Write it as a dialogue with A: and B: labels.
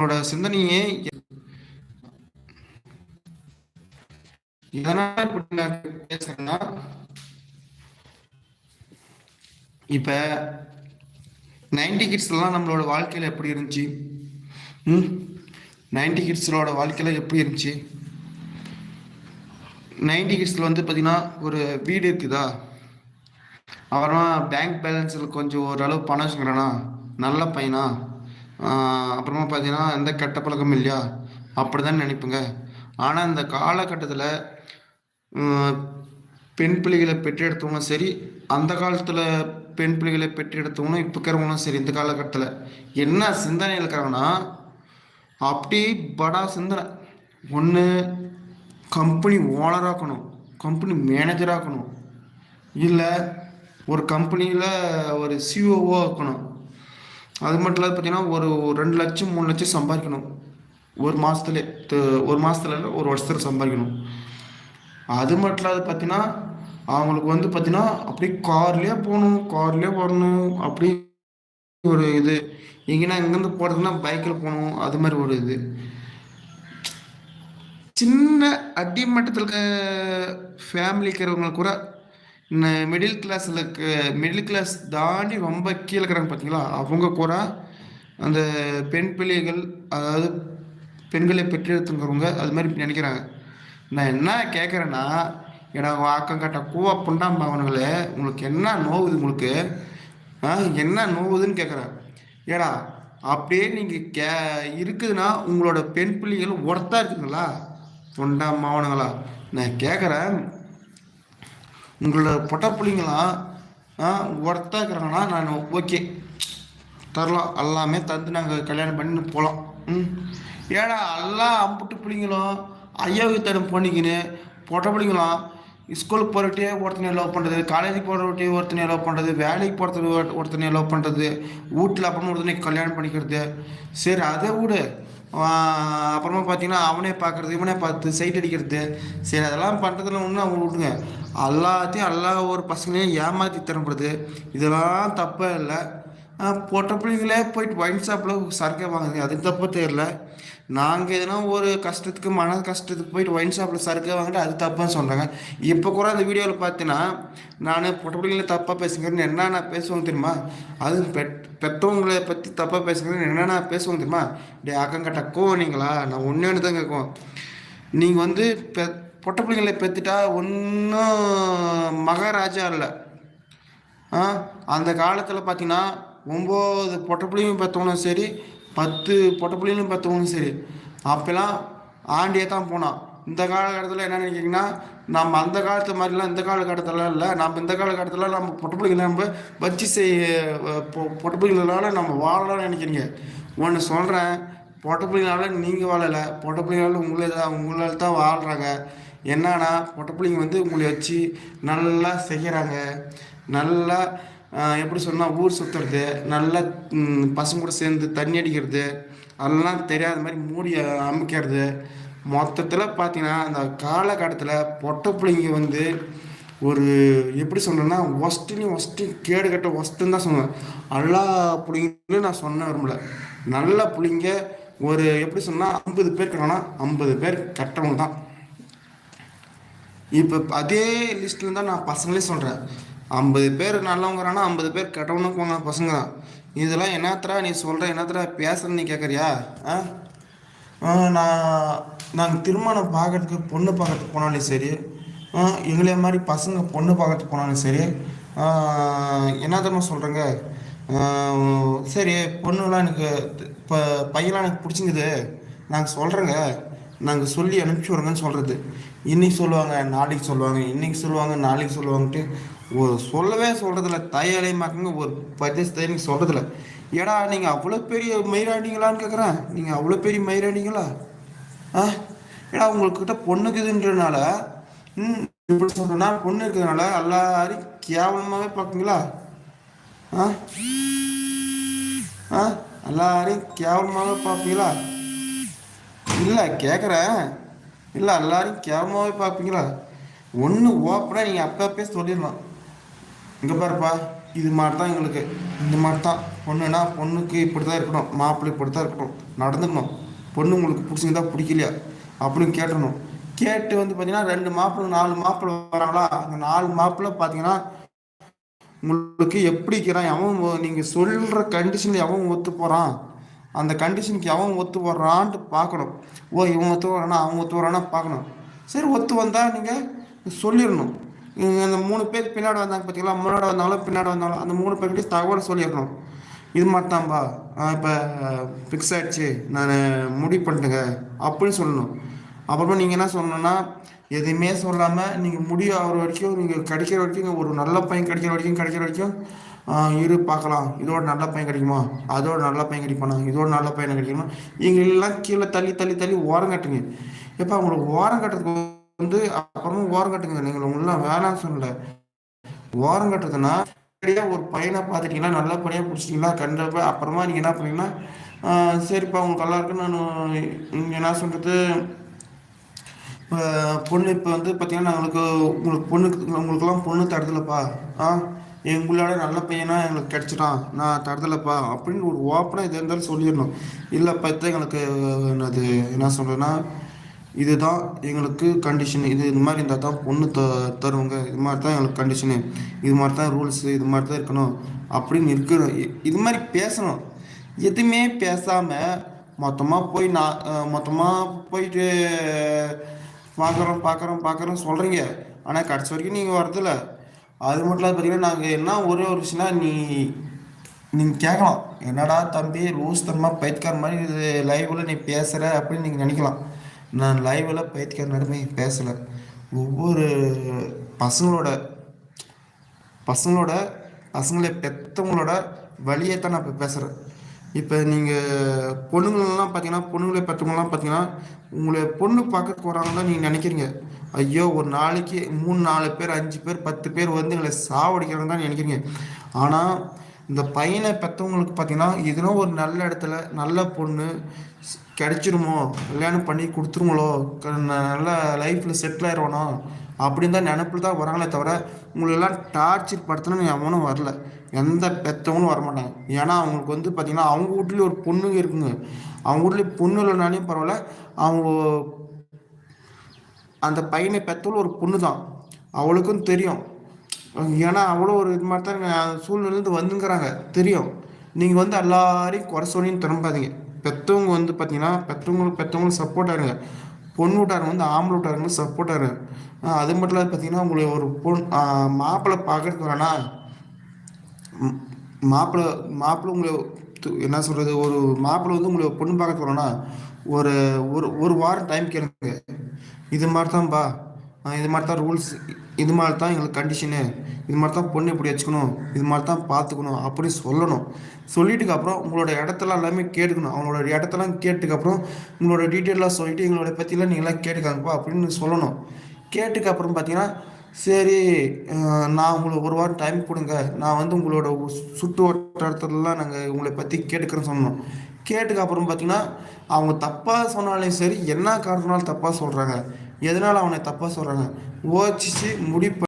A: என்னோட சிந்தனையே எதனால இப்படி நான் பேசுறேன்னா இப்ப நைன்டி கிட்ஸ்லாம் நம்மளோட வாழ்க்கையில எப்படி இருந்துச்சு? ம்? நைன்டி கிட்ஸோட வாழ்க்கையில எப்படி இருந்துச்சு? நைன்டி கிட்ஸில் வந்து பார்த்தீங்கன்னா ஒரு வீடு இருக்குதா? அப்புறமா பேங்க் பேலன்ஸில் கொஞ்சம் ஓரளவு பணம் வச்சுக்கிறானா? நல்ல பையனா? அப்புறமா பார்த்தீங்கன்னா எந்த கெட்ட பழக்கமும் இல்லையா? அப்படி தான் நினைப்புங்க. ஆனால் இந்த காலகட்டத்தில் பெண் பிள்ளைகளை பெற்றெடுத்தவங்களும் சரி அந்த காலத்தில் பெண் பிள்ளைகளை பெற்றெடுத்தவங்களும் இப்போ இருக்கிறவங்களும் சரி இந்த காலகட்டத்தில் என்ன சிந்தனை இருக்கிறாங்கன்னா அப்படி படா சிந்தனை. ஒன்று கம்பெனி ஓனராக்கணும் கம்பெனி மேனேஜராக்கணும் இல்லை ஒரு கம்பெனியில் ஒரு சிஓஓ இருக்கணும் அது மட்டும் இல்லாத பார்த்தீங்கன்னா ஒரு ஒரு ரெண்டு லட்சம் மூணு லட்சம் சம்பாதிக்கணும். ஒரு மாதத்துல ஒரு மாதத்துல இல்லை ஒரு வருஷத்துல சம்பாதிக்கணும். அது மட்டும் இல்லாத பார்த்தீங்கன்னா அவங்களுக்கு வந்து பார்த்தீங்கன்னா அப்படியே கார்லேயே போகணும் கார்லேயே வரணும் அப்படி ஒரு இது. எங்கன்னா இங்கேருந்து போகிறதுனா பைக்கில் போகணும் அது மாதிரி ஒரு இது. சின்ன அடிமட்டத்தில் இருக்க ஃபேமிலி கூட மிடில் கிளாஸில் இருக்க மிடில் கிளாஸ் தாண்டி ரொம்ப கீழே இருக்கிறாங்க பார்த்தீங்களா அவங்க கூட அந்த பெண் பிள்ளைகள் அதாவது பெண்களை பெற்றெடுத்துங்கிறவங்க அது மாதிரி நினைக்கிறாங்க. நான் என்ன கேட்குறேன்னா எனக்கு வாக்கம் கட்ட கூவா புண்டாம் பாவனங்களே உங்களுக்கு என்ன நோவுது உங்களுக்கு? ஆ என்ன நோவுதுன்னு கேட்குறேன் ஏடா அப்படியே நீங்கள் கே இருக்குதுன்னா உங்களோட பெண் பிள்ளைகள் ஒருத்தா இருக்குங்களா தொண்டா மாவனங்களா நான் கேட்குறேன் உங்களோட பொட்ட பிள்ளைங்களாம் ஒருத்தா இருக்கிறாங்கன்னா நான் ஓகே. தரலாம். எல்லாமே தந்து நாங்கள் கல்யாணம் பண்ணி போகலாம் ம். ஏடா எல்லாம் அம்புட்டு பிள்ளைங்களும் ஐயாவுத்தனம் பண்ணிக்கின்னு பொட்ட பிள்ளைங்களும் ஸ்கூலுக்கு போகிறவட்டே ஒருத்தனை லவ் பண்ணுறது காலேஜுக்கு போகிறவட்டே ஒருத்தனை லவ் பண்ணுறது வேலைக்கு போகிறது ஒருத்தனை லவ் பண்ணுறது வீட்டில் அப்புறம் ஒருத்தனை கல்யாணம் பண்ணிக்கிறது. சரி அதை விடு. அப்புறமா பார்த்தீங்கன்னா அவனே பார்க்குறது இவனே பார்த்து சைட் அடிக்கிறது. சரி அதெல்லாம் பண்ணுறதுல ஒன்று அவங்க விட்டுங்க எல்லாத்தையும் எல்லா ஒரு பசங்களையும் ஏமாற்றி தரப்படுது. இதெல்லாம் தப்பே இல்லை. போட்ட பிள்ளைங்களே போயிட்டு ஒயின் ஷாப்பில் சரக்கே வாங்குறீங்க அது தப்பு தெரியல. நாங்கள் எதுனா ஒரு கஷ்டத்துக்கு மன கஷ்டத்துக்கு போயிட்டு ஒயின் ஷாப்பில் சரக்கே வாங்கிட்டு அது தப்புன்னு சொல்கிறாங்க இப்போ கூட அந்த வீடியோவில் பார்த்தீங்கன்னா நான் பொட்ட பிள்ளைங்கள தப்பாக பேசுங்கிறேன்னு என்னென்ன பேசுவாங்க தெரியுமா? அது பெட் பெற்றவங்களை பற்றி தப்பாக பேசுங்கிறேன்னு என்னென்ன பேசுவாங்க தெரியுமா? டே அக்கங்கட்ட கோவனிங்களா நான் ஒன்று ஒன்று தான் கேட்குவோம் நீங்கள் வந்து பெ பொட்ட பிள்ளைங்களை பெற்றுட்டா ஒன்றும் மகாராஜா இல்லை. ஆ அந்த காலத்தில் பார்த்தீங்கன்னா ஒம்பது பொட்டப்புள்ளையும் பெற்றவனும் சரி பத்து பொட்டப்புள்ளையும் பெற்றவனும் சரி. அப்போல்லாம் ஆண்டியே தான் போனான். இந்த காலகட்டத்தில் என்ன நினைக்கிங்கன்னா நம்ம அந்த காலத்து மாதிரிலாம் இந்த காலகட்டத்தில் இல்லை. நம்ம இந்த காலகட்டத்தில் நம்ம பொட்டப்புள்ளைங்களை நம்ம வச்சு செய் பொட்டப்புள்ளைங்களால நம்ம வாழலாம்னு நினைக்கிறீங்க. ஒன்று சொல்கிறேன் பொட்டப்புள்ளைங்களால நீங்கள் வாழலை. பொட்டப்புள்ளைங்களால உங்களே தான் உங்களால் தான் வாழ்கிறாங்க என்னன்னா பொட்டப்புள்ளைங்க வந்து உங்களை வச்சு நல்லா செய்கிறாங்க நல்லா எப்படி சொன்னால் ஊர் சுற்றுறது நல்லா பசங்க கூட சேர்ந்து தண்ணி அடிக்கிறது அதெல்லாம் தெரியாத மாதிரி மூடி அமைக்கிறது. மொத்தத்தில் பார்த்தீங்கன்னா அந்த காலகட்டத்தில் பொட்டை பிள்ளைங்க வந்து ஒரு எப்படி சொல்கிறேன்னா ஒஸ்ட்டுன்னு ஒஸ்ட்டு கேடு கட்ட ஒஸ்ட்டுன்னு தான் சொல்லுவேன் எல்லா பிள்ளைங்களும் நான் சொன்ன விரும்பல. நல்ல பிள்ளைங்க ஒரு எப்படி சொன்னால் ஐம்பது பேர் இருக்காங்கன்னா ஐம்பது பேர் கட்டவங்க தான். இப்போ அதே லிஸ்ட்டில் தான் நான் பசங்களே சொல்கிறேன் ஐம்பது பேர் நல்லவங்கிறானா ஐம்பது பேர் கெட்டவனும் போன பசங்க தான் இதெல்லாம் என்னத்தரா நீ சொல்கிற என்னத்தரா பேசுகிறேன்னு நீ கேட்குறியா ஆ? ஆ, நான் நாங்கள் திருமணம் பார்க்கறதுக்கு பொண்ணு பார்க்கறதுக்கு போனாலும் சரி. ஆ, எங்களே மாதிரி பசங்க பொண்ணு பார்க்கறதுக்கு போனாலும் சரி. ஆ, என்ன தெரியுமா சொல்கிறேங்க சரி பொண்ணுலாம் எனக்கு இப்போ பையன்லாம் எனக்கு பிடிச்சிங்குது. நாங்கள் சொல்கிறேங்க நாங்கள் சொல்லி அனுப்பிச்சி விடுங்கன்னு சொல்கிறது இன்றைக்கி சொல்லுவாங்க நாளைக்கு சொல்லுவாங்க இன்றைக்கி சொல்லுவாங்க நாளைக்கு சொல்லுவாங்கன்ட்டு ஒரு சொல்லவே சொல்கிறதில்ல தாயாலே மக்கங்க ஒரு பரிதேசத்தை எனக்கு சொல்கிறதில்ல ஏடா நீங்கள் அவ்வளோ பெரிய மயிராண்டிங்களான்னு கேட்குறேன் நீங்கள் அவ்வளோ பெரிய மயிராண்டிங்களா ஆ? ஏடா உங்கள்கிட்ட பொண்ணுக்குதுன்றனால ம் இப்படி சொல்கிறேன்னா பொண்ணு இருக்கிறதுனால எல்லாரையும் கேவலமாகவே பார்க்குங்களா ஆ? ஆ? எல்லாரையும் கேவலமாகவே பார்ப்பீங்களா இல்லை கேட்குறேன் இல்லை எல்லாரையும் கேவலமாகவே பார்ப்பீங்களா ஒன்று ஓப்பனாக நீங்கள் அப்பப்பே சொல்லிடலாம் இங்கே பாருப்பா இது மாதிரி தான் எங்களுக்கு. இந்த மாதிரி தான் பொண்ணுனா பொண்ணுக்கு இப்படி தான் இருக்கணும் மாப்பிள்ளை இப்படி தான் இருக்கணும் நடந்துக்கணும். பொண்ணு உங்களுக்கு பிடிச்சிருந்தா பிடிக்கலையா? அப்படின்னு கேட்டணும் கேட்டு வந்து பார்த்தீங்கன்னா ரெண்டு மாப்பிள்ளை நாலு மாப்பிள்ளை வராங்களா? அந்த நாலு மாப்பிள்ளை பார்த்தீங்கன்னா உங்களுக்கு எப்படி இருக்கிறான்? எவன் நீங்கள் சொல்கிற கண்டிஷனில் எவன் ஒத்து போகிறான் அந்த கண்டிஷனுக்கு எவன் ஒத்து வர்றான்ட்டு பார்க்கணும். ஓ இவன் ஒத்து வரானா அவன் ஒத்து வரானா பார்க்கணும். சரி ஒத்து வந்தால் நீங்கள் சொல்லிடணும். அந்த மூணு பேர் பின்னாடி வந்தாங்க பார்த்தீங்களா முன்னாடி வந்தாலும் பின்னாடி வந்தாலும் அந்த மூணு பேர்கிட்ட தகவல் சொல்லிடணும். இது மாதிரிதான்பா இப்போ ஃபிக்ஸ் ஆயிடுச்சு. நான் முடிவு பண்ணிட்டேங்க. அப்படின்னு சொல்லணும். அப்புறமா நீங்கள் என்ன சொல்லணும்னா எதுவுமே சொல்லாமல் நீங்கள் முடிவு ஆகிற வரைக்கும் நீங்கள் கிடைக்கிற வரைக்கும் ஒரு நல்ல பையன் கிடைக்கிற வரைக்கும் கிடைக்கிற வரைக்கும் இரு பார்க்கலாம். இதோட நல்ல பையன் கிடைக்குமா? அதோட நல்ல பையன் கிடைப்பானா இதோட நல்ல பையன் கிடைக்குமா? எங்களெல்லாம் கீழே தள்ளி தள்ளி தள்ளி ஓரம் கட்டுங்க. எப்போ உங்களுக்கு ஓரம் கட்டுறதுக்கு வந்து அப்புறமா ஓரம் கட்டுங்க. நீங்கள் உங்களாம் வேணாம்னு சொல்லலை. ஓரம் கட்டுறதுன்னா ஒரு பையனை பார்த்துட்டீங்கன்னா நல்ல பையனை பிடிச்சிட்டீங்களா கண்டிப்பாக அப்புறமா நீங்கள் என்ன பண்ணீங்கன்னா சரிப்பா உங்களுக்கு நல்லா நான் என்ன சொல்கிறது இப்போ பொண்ணு இப்போ வந்து பார்த்தீங்கன்னா உங்களுக்கு உங்களுக்கு பொண்ணுக்கு உங்களுக்குலாம் பொண்ணு தருதலப்பா ஆ எங்களோட நல்ல பையனா எங்களுக்கு கிடச்சிட்டான். நான் தருதலப்பா அப்படின்னு ஒரு ஓப்பனாக இது இருந்தாலும் சொல்லிடணும். இல்லைப்பா பார்த்தா எங்களுக்கு என்னது என்ன சொல்கிறேன்னா இதுதான் எங்களுக்கு கண்டிஷன் இது இது மாதிரி இருந்தால் தான் பொண்ணு த தருவாங்க. இது மாதிரி தான் எங்களுக்கு கண்டிஷனு இது மாதிரி தான் ரூல்ஸு இது மாதிரி தான் இருக்கணும் அப்படின்னு இருக்கணும் இ- இது மாதிரி பேசணும். எதுவுமே பேசாமல் மொத்தமாக போய் நான் மொத்தமாக போயிட்டு பார்க்குறோம் பார்க்குறோம் பார்க்குறோம் சொல்கிறீங்க ஆனால் கடைசி வரைக்கும் நீங்கள் வரதில்ல அது மட்டும் இல்லாத பார்த்தீங்கன்னா நாங்கள் என்ன ஒரே ஒரு விஷயம்னா நீ நீங்கள் கேட்கலாம். என்னடா தம்பி லூஸ் தனமாக பைத்தியக்கார மாதிரி இது லைவில் நீ பேசுகிற அப்படின்னு நீங்கள் நினைக்கலாம். நான் லைவில் பைத்தியக்கார நடுமே பேசலை. ஒவ்வொரு பசங்களோட பசங்களோட பசங்களை பெற்றவங்களோட வழியை தான் நான் இப்போ பேசுகிறேன் இப்போ நீங்கள் பொண்ணுங்களெல்லாம் பார்த்தீங்கன்னா பொண்ணுங்களை பெற்றவங்களாம் பார்த்தீங்கன்னா உங்களை பொண்ணு பார்க்க வராங்கன்னு தான் நீங்கள் நினைக்கிறீங்க. ஐயோ ஒரு நாளைக்கு மூணு நாலு பேர் அஞ்சு பேர் பத்து பேர் வந்து எங்களை சாவடிக்கிறாங்க தான் நினைக்கிறீங்க. ஆனால் இந்த பையனை பெற்றவங்களுக்கு பார்த்தீங்கன்னா இதுனா ஒரு நல்ல இடத்துல நல்ல பொண்ணு கிடைச்சிருமோ? கல்யாணம் பண்ணி கொடுத்துருங்களோ நல்ல லைஃப்பில் செட்டில் ஆயிடுவானோ அப்படின்னு தான் நினப்பில் தான் வராங்களே தவிர உங்களெல்லாம் டார்ச்சர் படுத்தணும்னு எவனும் வரல. எந்த பெற்றவங்களும் வரமாட்டாங்க. ஏன்னா அவங்களுக்கு வந்து பார்த்திங்கன்னா அவங்க வீட்லேயும் ஒரு பொண்ணுங்க இருக்குங்க. அவங்க வீட்லேயும் பொண்ணு இல்லைனாலையும் பரவாயில்ல. அவங்க அந்த பையனை பெற்றவளும் ஒரு பொண்ணு தான் அவளுக்கும் தெரியும். ஏன்னா அவ்வளோ ஒரு இது மாதிரி தான் அந்த சூழ்நிலேருந்து வந்துங்கிறாங்க. தெரியும். நீங்கள் வந்து எல்லாரையும் குறை சொல்லின்னு திரும்பாதீங்க பெற்றவங்க வந்து பார்த்தீங்கன்னா பெற்றவங்களுக்கு பெற்றவங்களுக்கு சப்போர்ட் இருங்க. பொண்ணு வீட்டாருங்க வந்து ஆம்பளை வீட்டாருங்க சப்போர்ட் இருங்க. அது மட்டும் இல்லாத பார்த்தீங்கன்னா உங்களுக்கு ஒரு பொண் மாப்பிள்ளை பார்க்கறதுக்கு வேணா மாப்பிள்ளை மாப்பிள்ளை உங்களை என்ன சொல்கிறது ஒரு மாப்பிள்ளை வந்து உங்களை பொண்ணு பார்க்கறதுக்கு போகிறோன்னா ஒரு ஒரு ஒரு வாரம் டைம் கேளுங்க. இது மாதிரி தான்ப்பா இது மாதிரி தான் ரூல்ஸ் இது மாதிரி தான் எங்களுக்கு கண்டிஷனு இது மாதிரி தான் பொண்ணு இப்படி வச்சுக்கணும் இது மாதிரி தான் பார்த்துக்கணும் அப்படி சொல்லணும். சொல்லிட்டுக்கு அப்புறம் உங்களோட இடத்தெல்லாம் எல்லாமே கேட்டுக்கணும். அவங்களோட இடத்தெல்லாம் கேட்டுக்கு அப்புறம் உங்களோட டீட்டெயிலாக சொல்லிட்டு எங்களோட பற்றிலாம் நீங்களாம் கேட்டுக்காங்கப்பா அப்படின்னு சொல்லணும். கேட்டுக்கு அப்புறம் பார்த்தீங்கன்னா சரி நான் உங்களுக்கு ஒரு வாரம் டைம் கொடுங்க. நான் வந்து உங்களோட சுற்று வட்டாரத்துலலாம் நாங்கள் உங்களை பற்றி கேட்டுக்கிறேன்னு சொன்னோம் கேட்டுக்கு அப்புறம் பார்த்தீங்கன்னா அவங்க தப்பாக சொன்னாலும் சரி என்ன காரணத்தினாலும் தப்பாக சொல்கிறாங்க எதனால் அவனை தப்பாக சொல்கிறாங்க யோசிச்சு முடிப்ப